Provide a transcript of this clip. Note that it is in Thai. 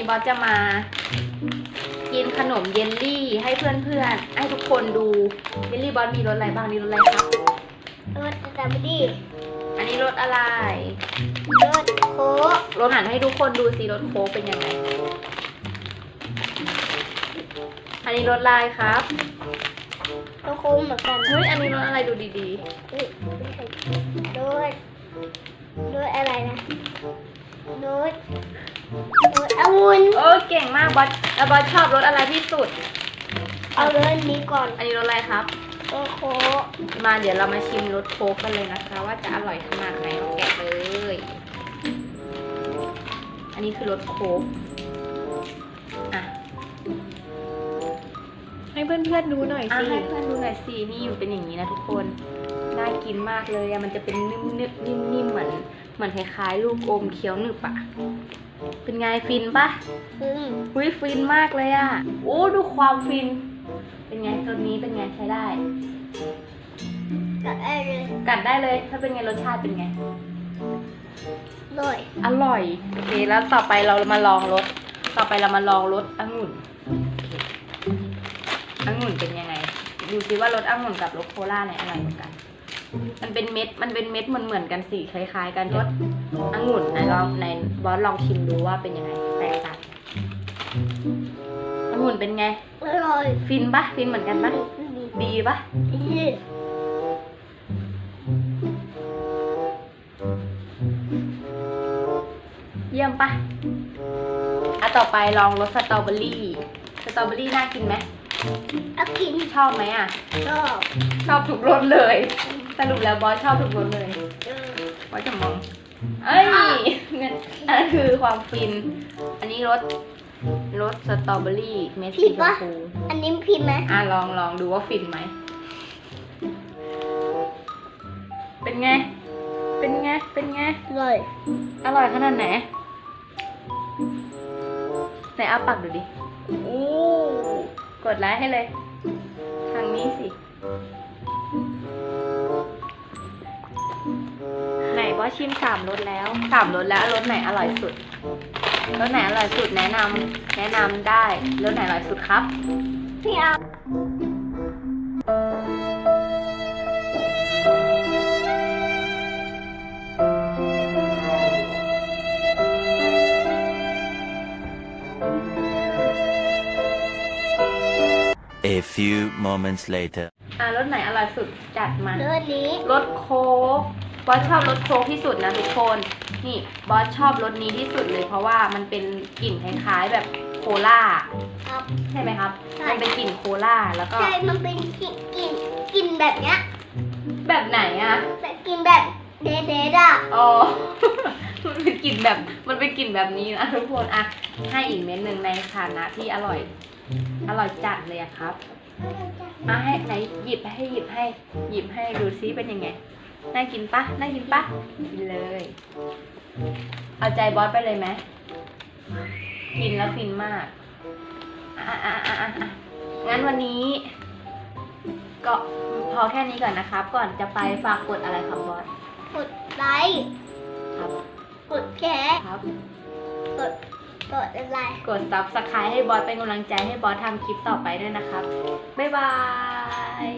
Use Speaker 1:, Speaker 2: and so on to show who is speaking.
Speaker 1: นี้บอสจะมากินขนมเยลลี่ให้เพื่อนๆ ให้ทุกคนดู เยลลี่บอสมีรสอะไรบ้างนี่รสอะไรครับ
Speaker 2: รสสตรอเบอรี่
Speaker 1: อันนี้รสอะไร
Speaker 2: รสโค้ก
Speaker 1: รสหันให้ทุกคนดูสิรสโค้กเป็นยังไง อันนี้รสลายครับ
Speaker 2: รสโค้กเหมือนกัน
Speaker 1: เฮ้ย อันนี้รสอะไรดูดี
Speaker 2: เก่
Speaker 1: งมากบอสแล้วบอสชอบรสอะไรที่สุด
Speaker 2: เอารสนี้ก่อน
Speaker 1: อันนี้รสอะไรครับ
Speaker 2: รสโค้ก
Speaker 1: มาเดี๋ยวเรามาชิมรสโค้กกันเลยนะคะ ว่าจะอร่อยขนาดไหนเราแกะเลย อันนี้คือรสโค้กอะ
Speaker 3: ให้เพื่อนๆดูหน่อย
Speaker 1: อะ
Speaker 3: สิ
Speaker 1: ให้เพื่อนดูหน่อยสินี่อยู่เป็นอย่างนี้นะทุกคน น่ากินมากเลยอะมันจะเป็นนิ่มๆนิ่มๆเหมือนเหมือนคล้ายๆลูกอมเคี้ยวหนึบอะ เป็นไงฟินปะ
Speaker 2: อืม
Speaker 1: อุ้ยฟินมากเลยอะโอ้ดูความฟิน เป็นไงตัวนี้เป็นไงใช้ได้
Speaker 2: กับไอ้เลย
Speaker 1: กัดได้เลย ถ้าเป็นไงรสชาติเป็นไง
Speaker 2: รส
Speaker 1: อร่อยโอเคแล้วต่อไปเรามาลองรสต่อไปเรามาลองรสองุ่นโอเคองุ่นเป็นยังไง ดูซิว่ารสองุ่นกับรสโคลาเนี่ยอร่อยกว่ากัน มันเป็นเม็ด มันเป็นเม็ดเหมือนเหมือนๆกันสีคล้าย ๆ กันรสองุ่นไหนลองไหนบอสลองชิมดูว่าเป็นยังไงแตกต่างองุ่นเป็นไง
Speaker 2: อร่อย
Speaker 1: ฟินปะฟินเหมือนกันปะดีปะ
Speaker 2: ดี
Speaker 1: เยี่ยมปะอะต่อไปลองรสสตรอเบอรี่ สตรอเบอรี่น่ากินไหม
Speaker 2: เอากิน
Speaker 1: ชอบไหมอะ
Speaker 2: ชอบ
Speaker 1: ชอบทุกรสเลย สรุปแล้วบอสชอบทุกรสเลย
Speaker 2: เออบ
Speaker 1: อสจะมอง เอ้ยเนี่ยอันนั้นคือความฟิน อันนี้รสรสสตรอเบอรี่เม็ดสีชมพู
Speaker 2: อันนี้พิมพ์ไหม
Speaker 1: อะลองลองดูว่าฟินไหม เป็นไง เป็นไง เป็นไง
Speaker 2: อร่อย
Speaker 1: อร่อยขนาดไหน ไหนเอาปากดูดิ อู้กดไลค์ให้เลย ทางนี้สิ ไหนบอสชิมสามรสแล้วสามรสแล้วรสไหนอร่อยสุดรสไหนอร่อยสุดแนะนำแนะนำได้รสไหนอร่อยสุดครับ
Speaker 2: พี่เอา
Speaker 4: A few moments later.
Speaker 1: อะรสไหนอร่อยสุดจัดมา
Speaker 2: รสนี้
Speaker 1: รสโค้กบ อสชอบรสโค้กที่สุดนะทุกคน นี่บอสชอบรสนี้ที่สุดเลยเพราะว่ามันเป็นกลิ่นคล้ายๆแบบโคลา
Speaker 2: ครับ
Speaker 1: ใช่ไหมครับ
Speaker 2: ใช่
Speaker 1: มันเป็นกลิ่นโคลาแล้วก็
Speaker 2: ใช่มันเป็นกลิ่นกลิ่นกลิ่นแบบเนี้ย
Speaker 1: แบบไหนอะ
Speaker 2: แบบกลิ่นแบบเดดๆอะ
Speaker 1: อ๋อ มันเป็นกลิ่นแบบ มันเป็นกลิ่นแบบนี้นะทุกคนอะให้อีกเม็ดหนึ่งในฐานะที่อร่อย อร่อยจัดเลยอะครับอะให้ไหนหยิบให้หยิบให้หยิบให้ดูซิเป็นยังไง น่ากินปะน่ากินปะกินเลย เอาใจบอสไปเลยไหมกินแล้วฟินมากอะอะอะอะอะงั้นวันนี้ ก็พอแค่นี้ก่อนนะครับ ก่อนจะไปฝากกดอะไรครับบอส
Speaker 2: กดไลค์
Speaker 1: ครับ
Speaker 2: กดแชร์
Speaker 1: ครับ
Speaker 2: กดกดอะไร
Speaker 1: กด subscribe ให้บอสเป็นกำลังใจให้บอสทำคลิปต่อไปด้วยนะครับ บ๊ายบาย